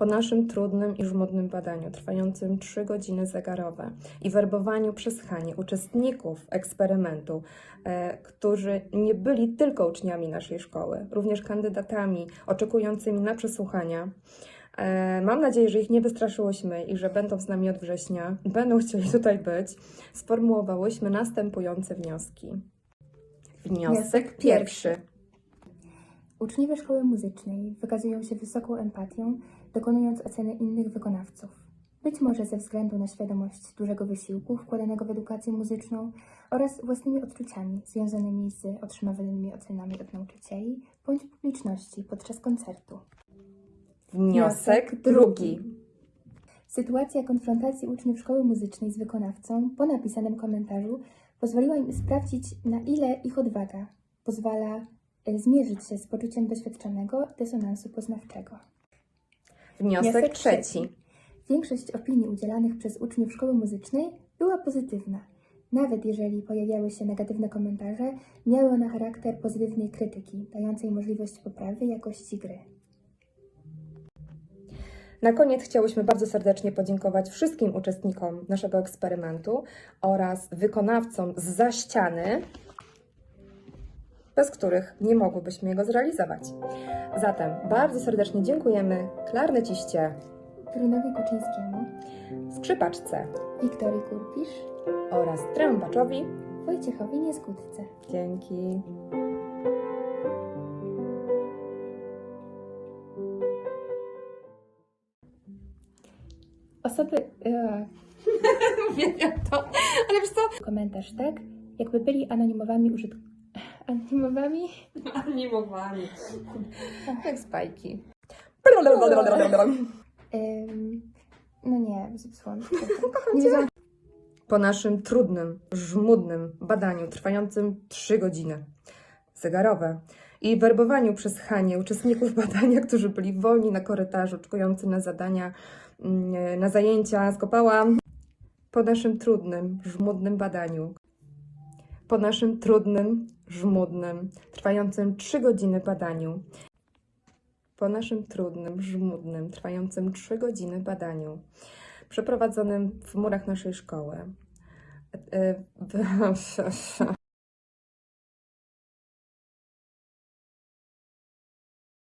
Po naszym trudnym i żmudnym badaniu, trwającym 3 godziny zegarowe i werbowaniu przez Hanie uczestników eksperymentu, e, którzy nie byli tylko uczniami naszej szkoły, również kandydatami oczekującymi na przesłuchania, e, mam nadzieję, że ich nie wystraszyłyśmy i że będą z nami od września, będą chcieli tutaj być, sformułowałyśmy następujące wnioski. Wniosek pierwszy. Uczniowie szkoły muzycznej wykazują się wysoką empatią, dokonując oceny innych wykonawców. Być może ze względu na świadomość dużego wysiłku wkładanego w edukację muzyczną oraz własnymi odczuciami związanymi z otrzymywanymi ocenami od nauczycieli bądź publiczności podczas koncertu. Wniosek drugi. Sytuacja konfrontacji uczniów szkoły muzycznej z wykonawcą po napisanym komentarzu pozwoliła im sprawdzić, na ile ich odwaga pozwala e, zmierzyć się z poczuciem doświadczonego dysonansu poznawczego. Wniosek Wniosek trzeci. Większość opinii udzielanych przez uczniów szkoły muzycznej była pozytywna. Nawet jeżeli pojawiały się negatywne komentarze, miały one charakter pozytywnej krytyki, dającej możliwość poprawy jakości gry. Na koniec chciałyśmy bardzo serdecznie podziękować wszystkim uczestnikom naszego eksperymentu oraz wykonawcom z za ściany, bez których nie mogłybyśmy jego zrealizować. Zatem bardzo serdecznie dziękujemy klarneciście, Brunowi Kuczyńskiemu, skrzypaczce Wiktorii Kurpisz, oraz trębaczowi. Wojciechowi Niezgódce. Dzięki. Osoby... E, Uwielbiam to, ale wiesz co? komentarz tak, jakby byli anonimowymi użyt... Anonimowymi? Animowani. Jak spajki. Ym, no nie, zepsułam. Nie wiedziałam, Po naszym trudnym, żmudnym badaniu trwającym 3 godziny zegarowe i werbowaniu przez Hanie uczestników badania, którzy byli wolni na korytarzu, czekujący na zadania, mm, na zajęcia, skopałam. Po naszym trudnym, żmudnym badaniu, po naszym trudnym, żmudnym, trwającym 3 godziny badaniu, po naszym trudnym, żmudnym, trwającym 3 godziny badaniu, przeprowadzonym w murach naszej szkoły, e, w-